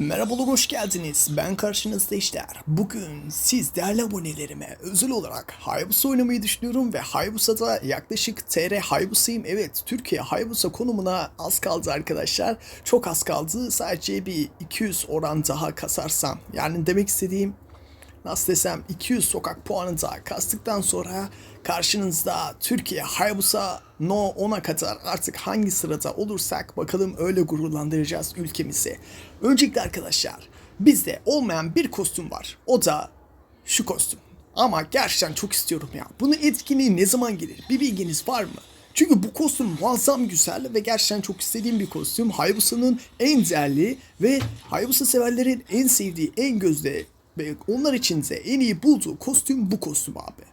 Merhabalar hoş geldiniz. Ben karşınızda işler. Bugün siz değerli abonelerime özel olarak Hayabusa oynamayı düşünüyorum ve Hayabusa'da yaklaşık TR Hayabusa'yım. Evet Türkiye Hayabusa konumuna az kaldı arkadaşlar. Çok az kaldı. Sadece bir 200 oran daha kasarsam. Yani demek istediğim nasıl desem 200 sokak puanı da kastıktan sonra karşınızda Türkiye Hayabusa No 10'a kadar artık hangi sırada olursak bakalım öyle gururlandıracağız ülkemizi. Öncelikle arkadaşlar bizde olmayan bir kostüm var. O da şu kostüm. Ama gerçekten çok istiyorum ya. Bunun etkinliği ne zaman gelir? Bir bilginiz var mı? Çünkü bu kostüm muazzam güzel ve gerçekten çok istediğim bir kostüm. Hayabusa'nın en değerli ve Hayabusa severlerin en sevdiği, en gözde ve onlar için de en iyi bulduğu kostüm bu kostüm abi.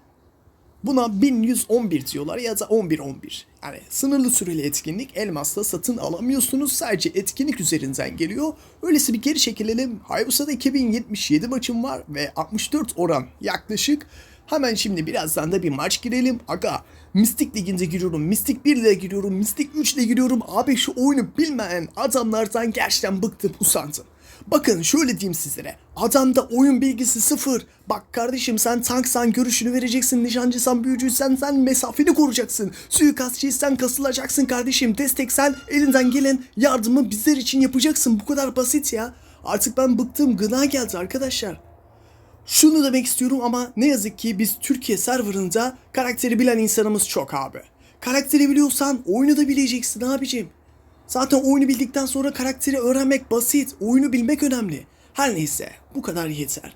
Buna 1111 diyorlar ya da 1111. Yani sınırlı süreli etkinlik elmasla satın alamıyorsunuz. Sadece etkinlik üzerinden geliyor. Öyleyse bir geri çekilelim. Hayabusa'da 2077 maçım var ve 64 oran yaklaşık. Hemen şimdi birazdan da bir maç girelim. Aga Mistik Ligi'nde giriyorum. Mistik 1 ile giriyorum. Mistik 3 ile giriyorum. Abi şu oyunu bilmeyen adamlardan gerçekten bıktım usandım. Bakın şöyle diyeyim sizlere. Adamda oyun bilgisi sıfır. Bak kardeşim sen tanksan görüşünü vereceksin. Nişancıysan büyücüysen sen mesafeni koruyacaksın. Suikastçıysan kasılacaksın kardeşim. Desteksen elinden gelen yardımı bizler için yapacaksın. Bu kadar basit ya. Artık ben bıktım. Gına geldi arkadaşlar. Şunu demek istiyorum ama ne yazık ki biz Türkiye serverında karakteri bilen insanımız çok abi. Karakteri biliyorsan oyunu da bileceksin abicim. Zaten oyunu bildikten sonra karakteri öğrenmek basit. Oyunu bilmek önemli. Her neyse bu kadar yeter.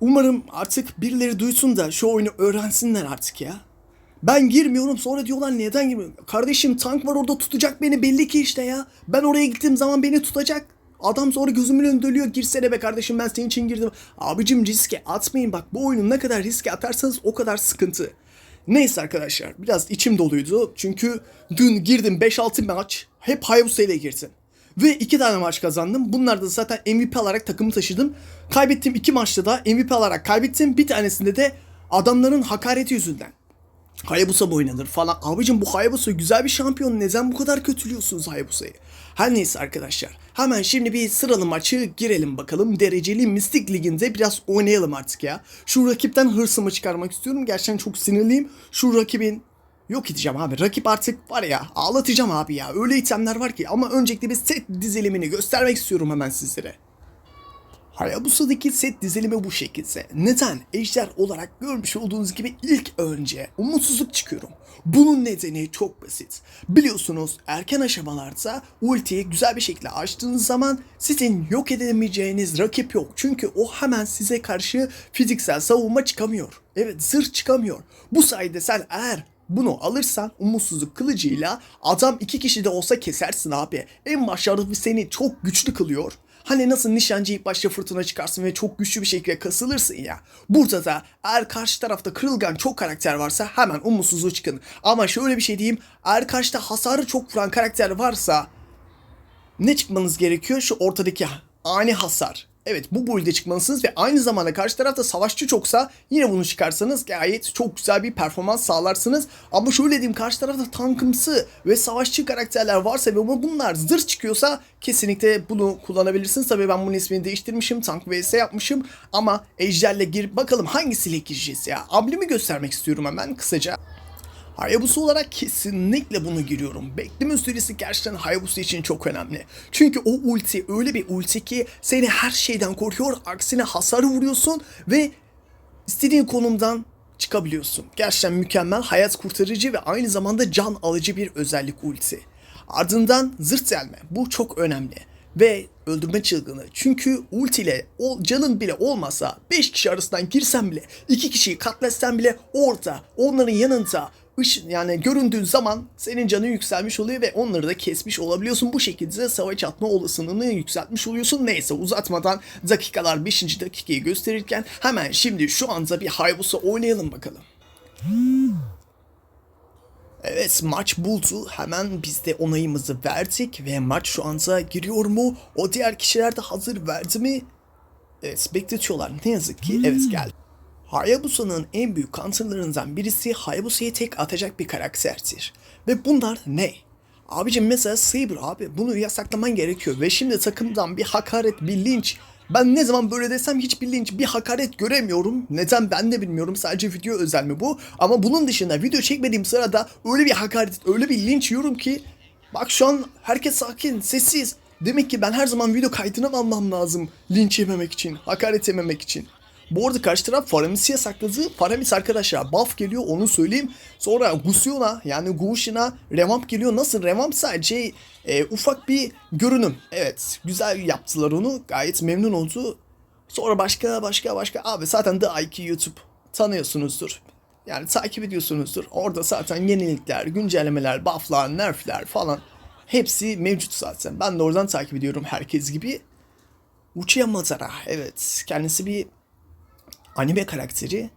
Umarım artık birileri duysun da şu oyunu öğrensinler artık ya. Ben girmiyorum sonra diyorlar neden girmiyorum? Kardeşim tank var orada tutacak beni belli ki işte ya. Ben oraya gittiğim zaman beni tutacak. Adam sonra gözümün önünde ölüyor girsene be kardeşim ben senin için girdim. Abicim riske atmayın bak bu oyunu ne kadar riske atarsanız o kadar sıkıntı. Neyse arkadaşlar biraz içim doluydu. Çünkü dün girdim 5-6 maç hep Hayabusa ile girdim. Ve iki tane maç kazandım. Bunlarda da zaten MVP alarak takımı taşıdım. Kaybettiğim iki maçta da MVP alarak kaybettim. Bir tanesinde de adamların hakareti yüzünden. Hayabusa mı oynanır falan. Abicim bu Hayabusa güzel bir şampiyon. Neden bu kadar kötülüyorsunuz Hayabusa'yı? Her neyse arkadaşlar. Hemen şimdi bir sıralı maçı girelim bakalım. Dereceli Mistik Ligi'nde biraz oynayalım artık ya. Şu rakipten hırsımı çıkarmak istiyorum. Gerçekten çok sinirliyim. Şu rakibin Yok edeceğim abi. Rakip artık var ya ağlatacağım abi ya. Öyle itemler var ki ama öncelikle bir set dizilimini göstermek istiyorum hemen sizlere. Hayabusa'daki set dizilimi bu şekilde. Neden? Ejder olarak görmüş olduğunuz gibi ilk önce umutsuzluk çıkıyorum. Bunun nedeni çok basit. Biliyorsunuz erken aşamalarda ultiyi güzel bir şekilde açtığınız zaman sizin yok edemeyeceğiniz rakip yok. Çünkü o hemen size karşı fiziksel savunma çıkamıyor. Evet zırh çıkamıyor. Bu sayede sen eğer bunu alırsan umutsuzluk kılıcıyla adam iki kişi de olsa kesersin abi. En başarılı seni çok güçlü kılıyor. Hani nasıl nişancı ilk başta fırtına çıkarsın ve çok güçlü bir şekilde kasılırsın ya. Burada da eğer karşı tarafta kırılgan çok karakter varsa hemen umutsuzluğu çıkın. Ama şöyle bir şey diyeyim. Eğer karşıda hasarı çok vuran karakter varsa ne çıkmanız gerekiyor? Şu ortadaki ani hasar. Evet bu build'e çıkmalısınız ve aynı zamanda karşı tarafta savaşçı çoksa yine bunu çıkarsanız gayet çok güzel bir performans sağlarsınız. Ama şöyle diyeyim karşı tarafta tankımsı ve savaşçı karakterler varsa ve bunlar zırh çıkıyorsa kesinlikle bunu kullanabilirsiniz. Tabii ben bunun ismini değiştirmişim. Tank vs yapmışım ama ejderle gir bakalım hangisiyle gireceğiz ya. Ablimi göstermek istiyorum hemen kısaca. Hayabusa olarak kesinlikle bunu giriyorum. Bekleme süresi gerçekten Hayabusa için çok önemli. Çünkü o ulti öyle bir ulti ki seni her şeyden koruyor. Aksine hasar vuruyorsun ve istediğin konumdan çıkabiliyorsun. Gerçekten mükemmel, hayat kurtarıcı ve aynı zamanda can alıcı bir özellik ulti. Ardından zırt delme. Bu çok önemli. Ve öldürme çılgını. Çünkü ulti ile o canın bile olmasa 5 kişi arasından girsen bile 2 kişiyi katletsen bile orada onların yanında yani göründüğün zaman senin canın yükselmiş oluyor ve onları da kesmiş olabiliyorsun. Bu şekilde savaş atma olasılığını yükseltmiş oluyorsun. Neyse uzatmadan dakikalar 5. dakikayı gösterirken hemen şimdi şu anda bir Hayabusa oynayalım bakalım. Evet maç buldu. Hemen biz de onayımızı verdik ve maç şu anda giriyor mu? O diğer kişiler de hazır verdi mi? Evet bekletiyorlar. Ne yazık ki evet geldi. Hayabusa'nın en büyük counterlarından birisi Hayabusa'ya tek atacak bir karakterdir. Ve bunlar ne? Abicim mesela Saber abi bunu yasaklaman gerekiyor ve şimdi takımdan bir hakaret, bir linç. Ben ne zaman böyle desem hiçbir linç, bir hakaret göremiyorum. Neden ben de bilmiyorum. Sadece video özel mi bu? Ama bunun dışında video çekmediğim sırada öyle bir hakaret, öyle bir linç yiyorum ki bak şu an herkes sakin, sessiz. Demek ki ben her zaman video kaydını almam lazım linç yememek için, hakaret yememek için. Bu arada karşı taraf Faramis'i yasakladı. Faramis arkadaşlar buff geliyor onu söyleyeyim. Sonra Gusion'a yani Gushin'a revamp geliyor. Nasıl revamp sadece e, ufak bir görünüm. Evet güzel yaptılar onu. Gayet memnun oldu. Sonra başka başka başka. Abi zaten The IQ YouTube tanıyorsunuzdur. Yani takip ediyorsunuzdur. Orada zaten yenilikler, güncellemeler, bufflar, nerfler falan hepsi mevcut zaten. Ben de oradan takip ediyorum herkes gibi. Uchiha Madara evet kendisi bir anime karakteri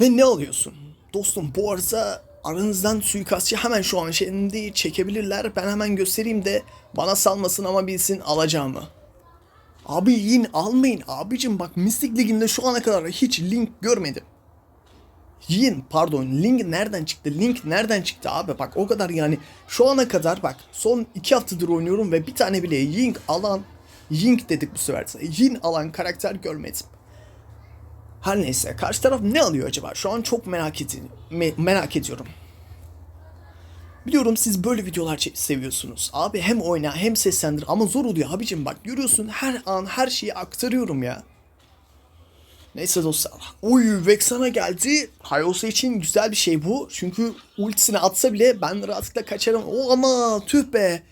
ve ne alıyorsun? Dostum bu arada aranızdan suikastçı hemen şu an şimdi çekebilirler. Ben hemen göstereyim de bana salmasın ama bilsin alacağımı. Abi yin almayın abicim bak Mystic Lig'inde şu ana kadar hiç link görmedim. Yin pardon link nereden çıktı? Link nereden çıktı abi bak o kadar yani şu ana kadar bak son iki haftadır oynuyorum ve bir tane bile Ying alan Ying dedik bu sefer. Yin alan karakter görmedim. Her neyse karşı taraf ne alıyor acaba? Şu an çok merak, edi- me- merak ediyorum. Biliyorum siz böyle videolar seviyorsunuz. Abi hem oyna hem seslendir ama zor oluyor abicim bak görüyorsun her an her şeyi aktarıyorum ya. Neyse dostlar. Oy Vexana geldi. Hayose için güzel bir şey bu. Çünkü ultisini atsa bile ben rahatlıkla kaçarım. O ama tüh be.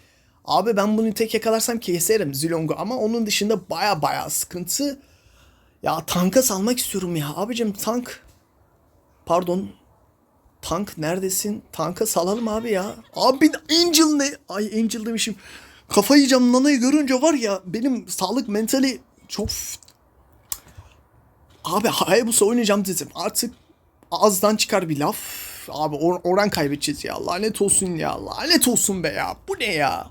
Abi ben bunu tek yakalarsam keserim Zilong'u ama onun dışında baya baya sıkıntı. Ya tanka salmak istiyorum ya. Abicim tank. Pardon. Tank neredesin? Tanka salalım abi ya. Abi Angel ne? Ay Angel demişim. Kafayı yiyeceğim Nana'yı görünce var ya benim sağlık mentali çok... Abi Hayabusa oynayacağım dedim. Artık ağızdan çıkar bir laf. Abi or- oran kaybedeceğiz ya. Lanet olsun ya. Lanet olsun be ya. Bu ne ya?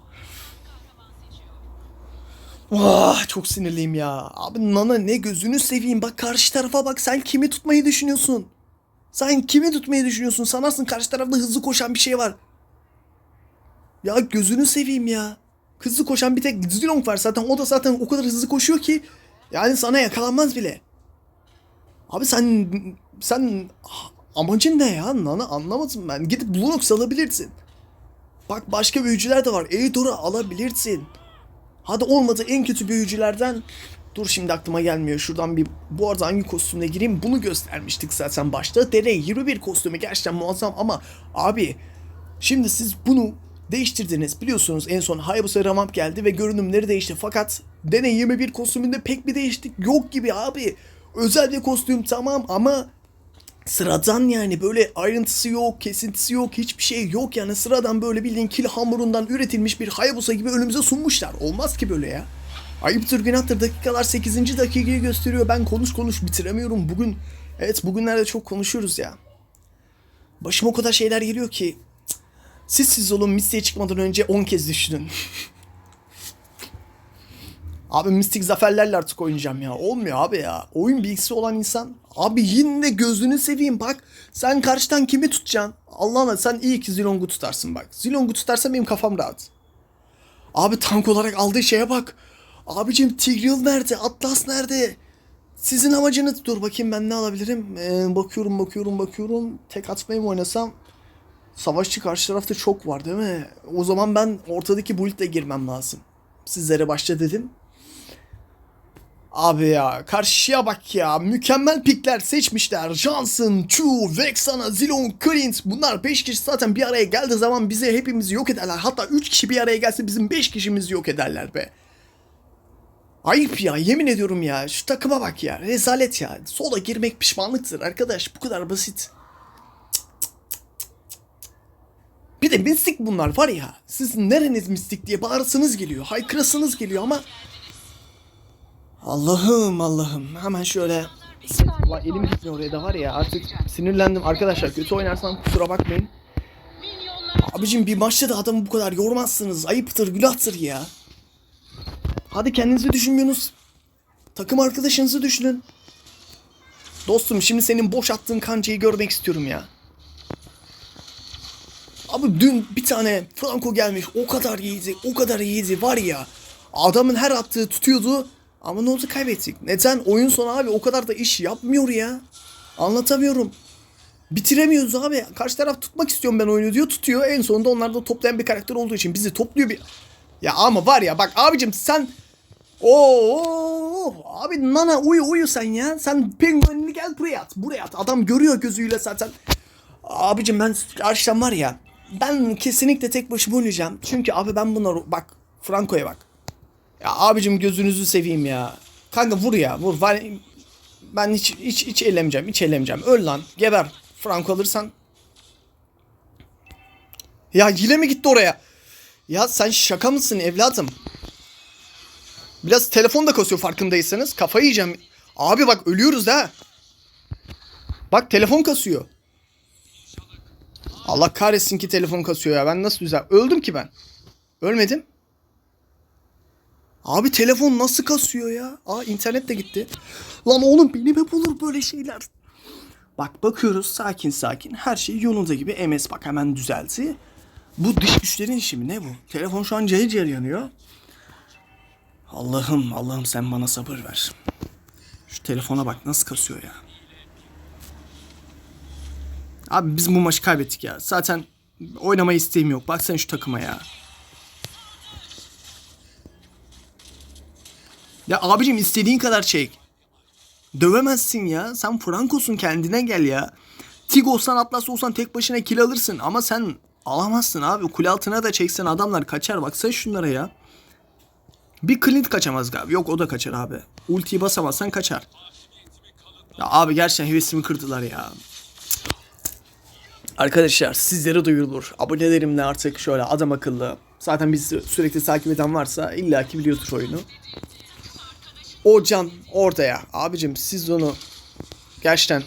Vah çok sinirliyim ya. Abi Nana ne gözünü seveyim. Bak karşı tarafa bak sen kimi tutmayı düşünüyorsun? Sen kimi tutmayı düşünüyorsun? Sanarsın karşı tarafta hızlı koşan bir şey var. Ya gözünü seveyim ya. Hızlı koşan bir tek Zilong var zaten. O da zaten o kadar hızlı koşuyor ki. Yani sana yakalanmaz bile. Abi sen sen amacın ne ya? Nana anlamadım ben. Gidip Lunox alabilirsin. Bak başka büyücüler de var. Eidor'u alabilirsin. Hadi olmadı en kötü büyücülerden. Dur şimdi aklıma gelmiyor. Şuradan bir bu arada hangi kostümle gireyim bunu göstermiştik zaten başta. Dere 21 kostümü gerçekten muazzam ama abi şimdi siz bunu değiştirdiniz. Biliyorsunuz en son Hayabusa Ramamp geldi ve görünümleri değişti. Fakat Dene 21 kostümünde pek bir değişiklik yok gibi abi. Özel bir kostüm tamam ama sıradan yani böyle ayrıntısı yok, kesintisi yok, hiçbir şey yok yani sıradan böyle bildiğin kil hamurundan üretilmiş bir Hayabusa gibi önümüze sunmuşlar. Olmaz ki böyle ya. Ayıptır günahtır dakikalar 8. dakikayı gösteriyor. Ben konuş konuş bitiremiyorum bugün. Evet bugünlerde çok konuşuyoruz ya. Başıma o kadar şeyler geliyor ki. Siz siz olun Mystic'e çıkmadan önce 10 kez düşünün. Abi mistik zaferlerle artık oynayacağım ya. Olmuyor abi ya. Oyun bilgisi olan insan. Abi yine gözünü seveyim bak. Sen karşıdan kimi tutacaksın? Allah'ına sen iyi ki Zilong'u tutarsın bak. Zilong'u tutarsan benim kafam rahat. Abi tank olarak aldığı şeye bak. Abicim Tigreal nerede? Atlas nerede? Sizin amacınız... Dur bakayım ben ne alabilirim? Ee, bakıyorum bakıyorum bakıyorum. Tek atmayı mı oynasam? Savaşçı karşı tarafta çok var değil mi? O zaman ben ortadaki build'le girmem lazım. Sizlere başta dedim. Abi ya karşıya bak ya mükemmel pikler seçmişler. Johnson, Chu, Vexana, Zilon, Clint bunlar 5 kişi zaten bir araya geldiği zaman bizi hepimizi yok ederler. Hatta 3 kişi bir araya gelse bizim 5 kişimizi yok ederler be. Ayıp ya yemin ediyorum ya şu takıma bak ya rezalet ya. Sola girmek pişmanlıktır arkadaş bu kadar basit. Bir de mistik bunlar var ya. Sizin nereniz mistik diye bağırasınız geliyor. Haykırasınız geliyor ama Allah'ım Allah'ım. Hemen şöyle Allah elim gitmiyor oraya da var ya artık sinirlendim arkadaşlar kötü oynarsam kusura bakmayın. Abicim bir maçta da adamı bu kadar yormazsınız. Ayıptır günahtır ya. Hadi kendinizi düşünmüyorsunuz. Takım arkadaşınızı düşünün. Dostum şimdi senin boş attığın kancayı görmek istiyorum ya. Abi dün bir tane Franco gelmiş o kadar iyiydi o kadar iyiydi var ya. Adamın her attığı tutuyordu ama ne oldu kaybettik. Neden? Oyun sonu abi o kadar da iş yapmıyor ya. Anlatamıyorum. Bitiremiyoruz abi. Karşı taraf tutmak istiyorum ben oyunu diyor tutuyor. En sonunda onlar da toplayan bir karakter olduğu için bizi topluyor bir... Ya ama var ya bak abicim sen... Oo abi nana uyu uyu sen ya. Sen penguenini gel buraya at. Buraya at. Adam görüyor gözüyle zaten. Abicim ben karşıdan var ya. Ben kesinlikle tek başıma oynayacağım. Çünkü abi ben bunları bak Franco'ya bak. Ya abicim gözünüzü seveyim ya. Kanka vur ya vur. Ben, hiç hiç hiç elemeyeceğim. Hiç elemeyeceğim. Öl lan. Geber. Franco alırsan. Ya yine mi gitti oraya? Ya sen şaka mısın evladım? Biraz telefon da kasıyor farkındaysanız. Kafayı yiyeceğim. Abi bak ölüyoruz ha. Bak telefon kasıyor. Allah kahretsin ki telefon kasıyor ya. Ben nasıl güzel. Öldüm ki ben. Ölmedim. Abi telefon nasıl kasıyor ya? Aa internet de gitti. Lan oğlum beni mi bulur böyle şeyler? Bak bakıyoruz sakin sakin. Her şey yolunda gibi. MS bak hemen düzeldi. Bu dış güçlerin işi mi ne bu? Telefon şu an cayır cayır yanıyor. Allah'ım Allah'ım sen bana sabır ver. Şu telefona bak nasıl kasıyor ya. Abi biz bu maçı kaybettik ya. Zaten oynama isteğim yok. Baksana şu takıma ya. Ya abicim istediğin kadar çek. Dövemezsin ya. Sen Franco'sun kendine gel ya. Tig olsan Atlas olsan tek başına kill alırsın. Ama sen alamazsın abi. Kule altına da çeksen adamlar kaçar. Baksana şunlara ya. Bir Clint kaçamaz galiba. Yok o da kaçar abi. Ultiyi basamazsan kaçar. Ya abi gerçekten hevesimi kırdılar ya. Arkadaşlar sizlere duyurulur. Abonelerimle artık şöyle adam akıllı. Zaten bizi sürekli takip eden varsa illaki biliyordur oyunu. O can orada ya. Abicim siz onu gerçekten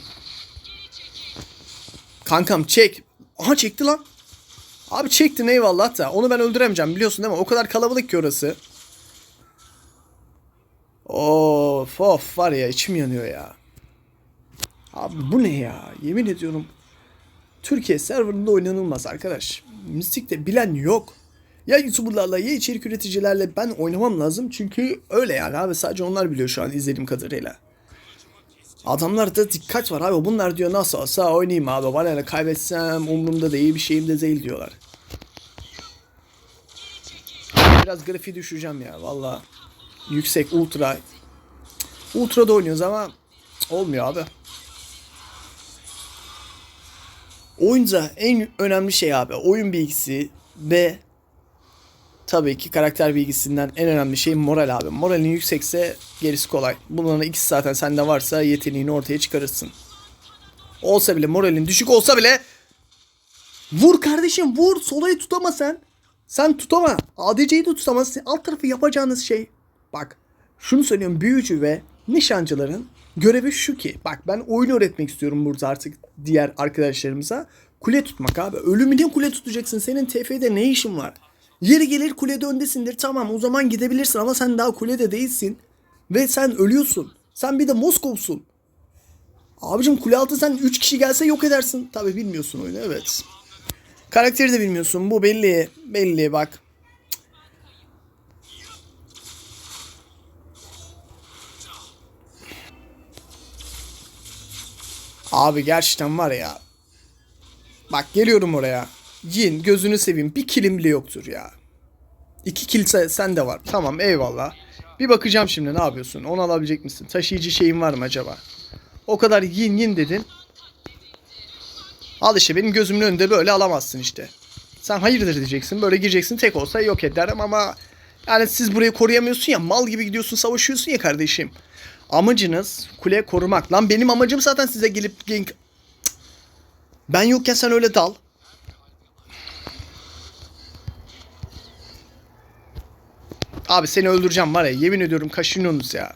Kankam çek. Aha çekti lan. Abi çektin eyvallah da. Onu ben öldüremeyeceğim biliyorsun değil mi? O kadar kalabalık ki orası. Of of var ya içim yanıyor ya. Abi bu ne ya? Yemin ediyorum. Türkiye serverında oynanılmaz arkadaş. Mystic'te bilen yok. Ya YouTuber'larla ya içerik üreticilerle ben oynamam lazım. Çünkü öyle yani abi sadece onlar biliyor şu an izlediğim kadarıyla. Adamlarda dikkat var abi. Bunlar diyor nasıl olsa oynayayım abi. Bana ne kaybetsem umurumda değil bir şeyim de değil diyorlar. Biraz grafiği düşüreceğim ya valla. Yüksek ultra. Ultra'da oynuyoruz ama olmuyor abi. Oyunda en önemli şey abi oyun bilgisi ve tabii ki karakter bilgisinden en önemli şey moral abi. Moralin yüksekse gerisi kolay. Bunların ikisi zaten sende varsa yeteneğini ortaya çıkarırsın. Olsa bile moralin düşük olsa bile vur kardeşim vur solayı tutama sen. Sen tutama. ADC'yi de tutamazsın. Alt tarafı yapacağınız şey. Bak şunu söylüyorum büyücü ve nişancıların görevi şu ki. Bak ben oyunu öğretmek istiyorum burada artık diğer arkadaşlarımıza. Kule tutmak abi. Ölümüne kule tutacaksın. Senin TF'de ne işin var? Yeri gelir kulede öndesindir. Tamam o zaman gidebilirsin ama sen daha kulede değilsin. Ve sen ölüyorsun. Sen bir de Moskov'sun. Abicim kule altı sen 3 kişi gelse yok edersin. Tabi bilmiyorsun oyunu evet. Karakteri de bilmiyorsun. Bu belli. Belli bak. Abi gerçekten var ya. Bak geliyorum oraya. Yin gözünü seveyim. Bir kilim yoktur ya. İki kilise sen de var. Tamam eyvallah. Bir bakacağım şimdi ne yapıyorsun? Onu alabilecek misin? Taşıyıcı şeyin var mı acaba? O kadar yin yin dedin. Al işte benim gözümün önünde böyle alamazsın işte. Sen hayırdır diyeceksin. Böyle gireceksin tek olsa yok ederim ama yani siz burayı koruyamıyorsun ya mal gibi gidiyorsun savaşıyorsun ya kardeşim. Amacınız kule korumak. Lan benim amacım zaten size gelip. Ben yokken sen öyle dal. Abi seni öldüreceğim var ya yemin ediyorum kaşınıyorsunuz ya.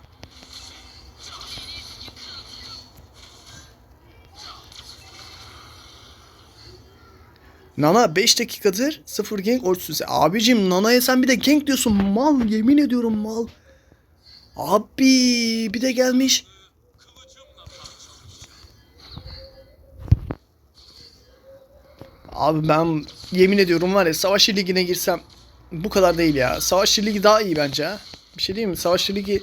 Nana 5 dakikadır 0 gank ortusu. Abicim Nana'ya sen bir de gank diyorsun mal yemin ediyorum mal. Abi bir de gelmiş. Abi ben yemin ediyorum var ya Savaşçı Ligi'ne girsem bu kadar değil ya. Savaşçı Ligi daha iyi bence. Bir şey değil mi? Savaşçı Ligi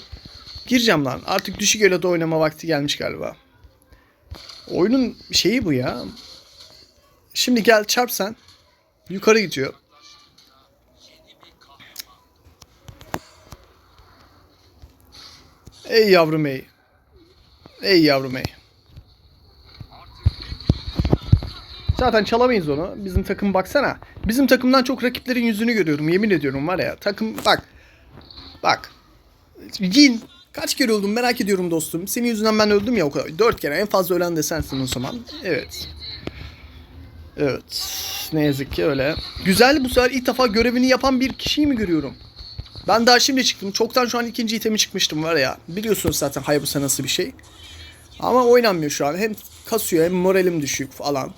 gireceğim lan. Artık düşük eloda oynama vakti gelmiş galiba. Oyunun şeyi bu ya. Şimdi gel çarp sen. Yukarı gidiyor. Ey yavrum ey. Ey yavrum ey. Zaten çalamayız onu. Bizim takım baksana. Bizim takımdan çok rakiplerin yüzünü görüyorum. Yemin ediyorum var ya. Takım bak. Bak. Yin. Kaç kere öldüm merak ediyorum dostum. Senin yüzünden ben öldüm ya o kadar. Dört kere. En fazla ölen de sensin o zaman. Evet. Evet. Ne yazık ki öyle. Güzel bu sefer ilk defa görevini yapan bir kişiyi mi görüyorum? Ben daha şimdi çıktım. Çoktan şu an ikinci itemi çıkmıştım var ya. Biliyorsunuz zaten Hayabusa nasıl bir şey. Ama oynanmıyor şu an. Hem kasıyor hem moralim düşük falan.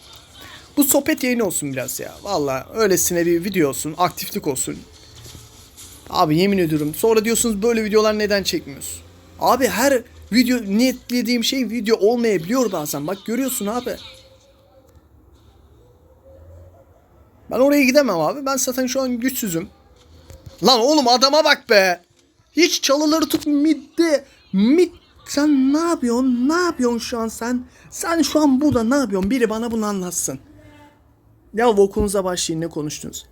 Bu sohbet yayını olsun biraz ya. Valla öylesine bir video olsun. Aktiflik olsun. Abi yemin ediyorum. Sonra diyorsunuz böyle videolar neden çekmiyorsun? Abi her video niyetlediğim şey video olmayabiliyor bazen. Bak görüyorsun abi. Ben oraya gidemem abi. Ben zaten şu an güçsüzüm. Lan oğlum adama bak be. Hiç çalıları tut midde. Mid sen ne yapıyorsun? Ne yapıyorsun şu an sen? Sen şu an burada ne yapıyorsun? Biri bana bunu anlatsın. Ya okulunuza başlayın ne konuştunuz?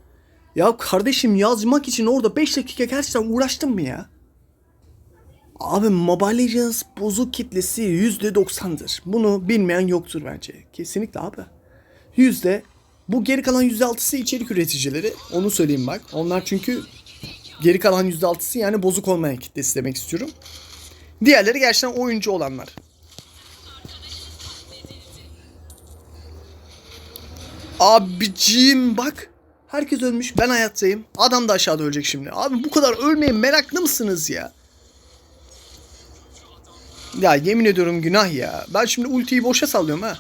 Ya kardeşim yazmak için orada 5 dakika gerçekten uğraştın mı ya? Abi Mobile Legends bozuk kitlesi %90'dır. Bunu bilmeyen yoktur bence. Kesinlikle abi. Yüzde bu geri kalan %6'sı içerik üreticileri. Onu söyleyeyim bak. Onlar çünkü geri kalan %6'sı yani bozuk olmayan kitlesi demek istiyorum. Diğerleri gerçekten oyuncu olanlar. Abicim bak. Herkes ölmüş. Ben hayattayım. Adam da aşağıda ölecek şimdi. Abi bu kadar ölmeye meraklı mısınız ya? Ya yemin ediyorum günah ya. Ben şimdi ultiyi boşa sallıyorum ha.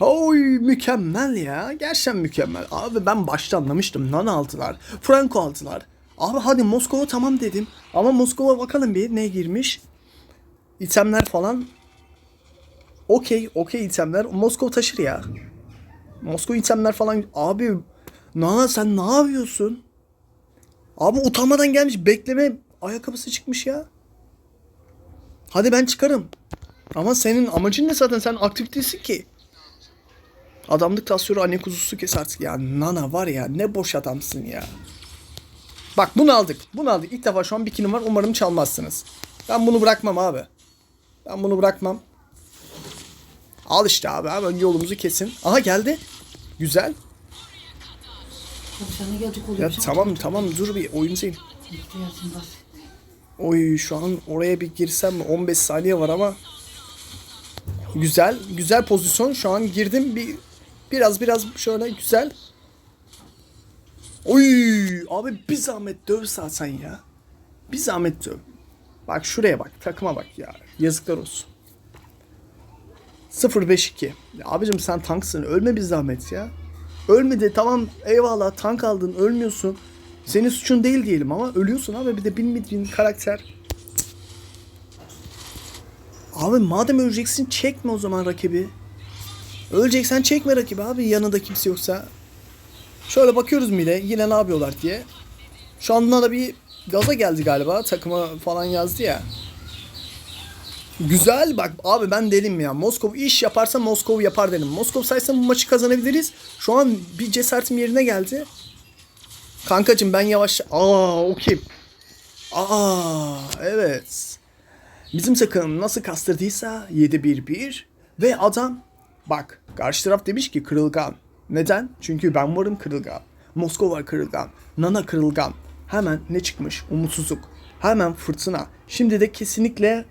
Oy mükemmel ya. Gerçekten mükemmel. Abi ben başta anlamıştım. Nana altılar. Franco altılar. Abi hadi Moskova tamam dedim. Ama Moskova bakalım bir ne girmiş. İtemler falan. Okey, okey itemler. Moskova taşır ya. Moskova itemler falan. Abi Nana sen ne yapıyorsun? Abi utanmadan gelmiş bekleme ayakkabısı çıkmış ya. Hadi ben çıkarım. Ama senin amacın ne zaten sen aktif değilsin ki. Adamlık tasviri anne kuzusu kes artık ya. Nana var ya ne boş adamsın ya. Bak bunu aldık. Bunu aldık. İlk defa şu an bir kilim var. Umarım çalmazsınız. Ben bunu bırakmam abi. Ben bunu bırakmam. Al işte abi. Hemen yolumuzu kesin. Aha geldi. Güzel. Gelecek oluyor. Ya tamam tamam dur bir oyun bas. Oy şu an oraya bir girsem mi? 15 saniye var ama. Güzel. Güzel pozisyon. Şu an girdim. Bir biraz biraz şöyle güzel. Oy abi bir zahmet döv sen ya. Bir zahmet döv. Bak şuraya bak. Takıma bak ya. Yazıklar olsun. 0-5-2. Ya abicim sen tanksın. Ölme bir zahmet ya. Ölmedi tamam eyvallah tank aldın ölmüyorsun. Senin suçun değil diyelim ama ölüyorsun abi bir de bilmediğin karakter. Abi madem öleceksin çekme o zaman rakibi. Öleceksen çekme rakibi abi yanında kimse yoksa. Şöyle bakıyoruz Mile yine ne yapıyorlar diye. Şu anda da bir gaza geldi galiba takıma falan yazdı ya. Güzel bak abi ben dedim ya Moskov iş yaparsa Moskov yapar dedim. Moskov sayesinde bu maçı kazanabiliriz. Şu an bir cesaretim yerine geldi. Kankacım ben yavaş... Aa o? Aa evet. Bizim takım nasıl kastırdıysa 7-1-1 ve adam bak karşı taraf demiş ki kırılgan. Neden? Çünkü ben varım kırılgan. Moskova kırılgan. Nana kırılgan. Hemen ne çıkmış? Umutsuzluk. Hemen fırtına. Şimdi de kesinlikle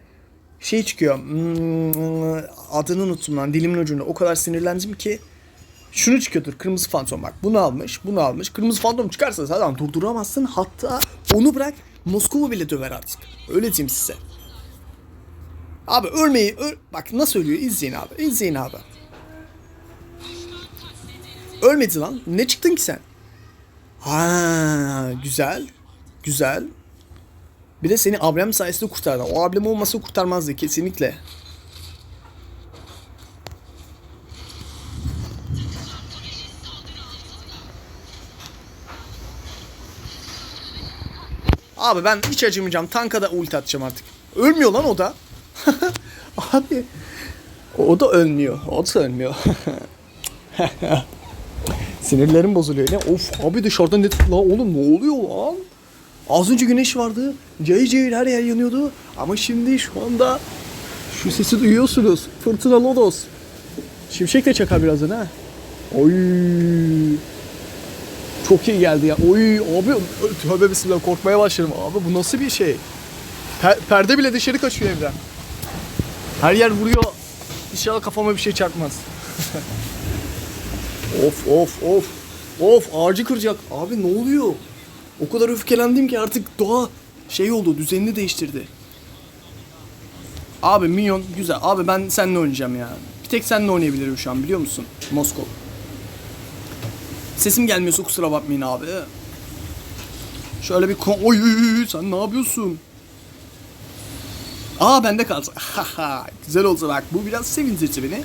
şey çıkıyor. Hmm, adını unuttum lan dilimin ucunda. O kadar sinirlendim ki şunu çıkıyordur. Kırmızı fantom bak. Bunu almış, bunu almış. Kırmızı fantom çıkarsa zaten durduramazsın. Hatta onu bırak Moskova bile döver artık. Öyle diyeyim size. Abi ölmeyi öl bak nasıl ölüyor izleyin abi. İzleyin abi. Ölmedi lan. Ne çıktın ki sen? Ha güzel. Güzel. Bir de seni Abraham sayesinde kurtardı. O Abraham olması kurtarmazdı kesinlikle. Abi ben hiç acımayacağım. Tanka da ulti atacağım artık. Ölmüyor lan o da. Abi. O da ölmüyor. O da ölmüyor. Sinirlerim bozuluyor. Ne? Of abi dışarıda ne la oğlum ne oluyor lan? Az önce güneş vardı. Cayır cayır her yer yanıyordu. Ama şimdi şu anda şu sesi duyuyorsunuz. Fırtına Lodos. Şimşek de çakar birazdan ha. Oy. Çok iyi geldi ya. Oy abi tövbe bismillah korkmaya başladım. Abi bu nasıl bir şey? Per- perde bile dışarı kaçıyor evden. Her yer vuruyor. İnşallah kafama bir şey çarpmaz. of of of. Of ağacı kıracak. Abi ne oluyor? O kadar öfkelendim ki artık doğa şey oldu düzenini değiştirdi. Abi minyon güzel. Abi ben seninle oynayacağım ya. Bir tek seninle oynayabilirim şu an biliyor musun? Moskova. Sesim gelmiyorsa kusura bakmayın abi. Şöyle bir kon... Oy sen ne yapıyorsun? Aa bende kalsın. Haha güzel olsa bak bu biraz sevindirdi beni.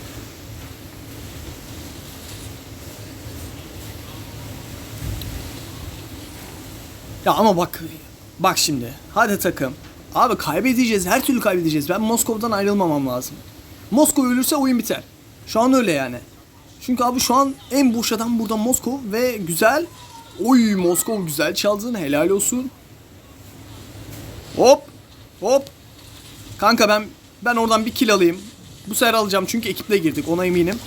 Ya ama bak bak şimdi. Hadi takım. Abi kaybedeceğiz. Her türlü kaybedeceğiz. Ben Moskova'dan ayrılmamam lazım. Moskova ölürse oyun biter. Şu an öyle yani. Çünkü abi şu an en boş adam burada Moskov ve güzel. Oy Moskov güzel çaldın. Helal olsun. Hop. Hop. Kanka ben ben oradan bir kill alayım. Bu sefer alacağım çünkü ekiple girdik ona eminim.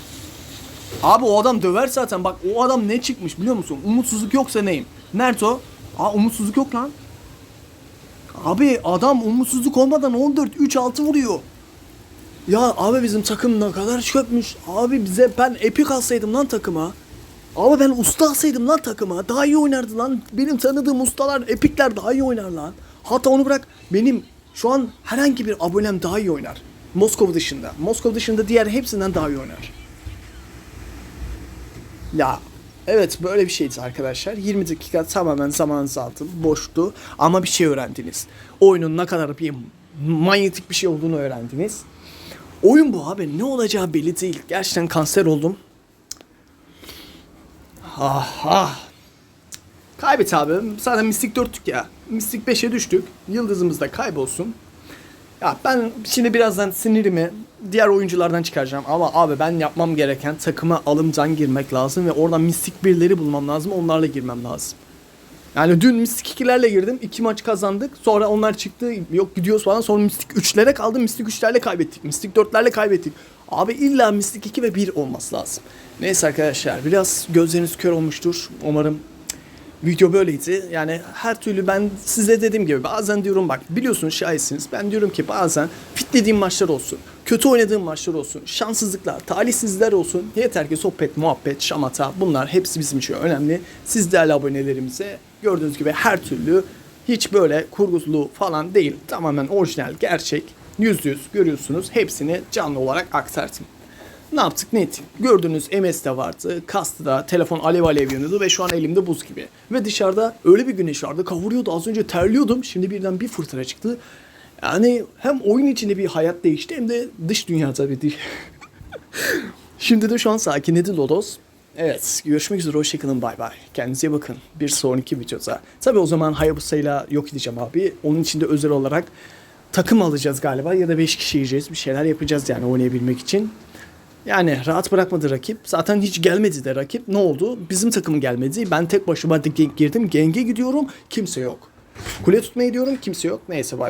Abi o adam döver zaten. Bak o adam ne çıkmış biliyor musun? Umutsuzluk yoksa neyim? Nerede o? Aa umutsuzluk yok lan. Abi adam umutsuzluk olmadan 14 3 6 vuruyor. Ya abi bizim takım ne kadar çökmüş. Abi bize ben epik alsaydım lan takıma. Abi ben usta alsaydım lan takıma. Daha iyi oynardı lan. Benim tanıdığım ustalar epikler daha iyi oynar lan. Hatta onu bırak benim şu an herhangi bir abonem daha iyi oynar. Moskova dışında. Moskova dışında diğer hepsinden daha iyi oynar. Ya evet böyle bir şeydi arkadaşlar. 20 dakika tamamen zamanınızı aldım. Boştu ama bir şey öğrendiniz. Oyunun ne kadar bir manyetik bir şey olduğunu öğrendiniz. Oyun bu abi. Ne olacağı belli değil. Gerçekten kanser oldum. Ah ah. Kaybet abi. Zaten Mystic 4'tük ya. Mystic 5'e düştük. Yıldızımız da kaybolsun. Ya ben şimdi birazdan sinirimi diğer oyunculardan çıkaracağım ama abi ben yapmam gereken takıma alımcan girmek lazım ve oradan mistik birileri bulmam lazım onlarla girmem lazım. Yani dün mistik 2'lerle girdim. iki maç kazandık. Sonra onlar çıktı. Yok gidiyoruz falan. Sonra mistik 3'lere kaldım. Mistik 3'lerle kaybettik. Mistik 4'lerle kaybettik. Abi illa mistik 2 ve 1 olması lazım. Neyse arkadaşlar biraz gözleriniz kör olmuştur. Umarım video böyleydi. Yani her türlü ben size dediğim gibi bazen diyorum bak biliyorsunuz şahitsiniz. Ben diyorum ki bazen fitlediğim maçlar olsun. Kötü oynadığım maçlar olsun. Şanssızlıklar, talihsizlikler olsun. Yeter ki sohbet, muhabbet, şamata bunlar hepsi bizim için önemli. Siz değerli abonelerimize gördüğünüz gibi her türlü hiç böyle kurguslu falan değil. Tamamen orijinal, gerçek. Yüz yüz görüyorsunuz. Hepsini canlı olarak aktardım. Ne yaptık ne ettik? Gördüğünüz MS de vardı. Kastı da telefon alev alev yanıyordu ve şu an elimde buz gibi. Ve dışarıda öyle bir güneş vardı kavuruyordu. Az önce terliyordum. Şimdi birden bir fırtına çıktı. Yani hem oyun içinde bir hayat değişti hem de dış dünya tabii değil. Şimdi de şu an sakinledi Lodos. Evet görüşmek üzere hoşçakalın bay bay. Kendinize bakın. Bir sonraki videoda. Tabii o zaman Hayabusa'yla yok edeceğim abi. Onun için de özel olarak takım alacağız galiba ya da 5 kişi yiyeceğiz. Bir şeyler yapacağız yani oynayabilmek için. Yani rahat bırakmadı rakip. Zaten hiç gelmedi de rakip. Ne oldu? Bizim takım gelmedi. Ben tek başıma girdim. Genge gidiyorum. Kimse yok. Kule tutmaya gidiyorum. Kimse yok. Neyse bay.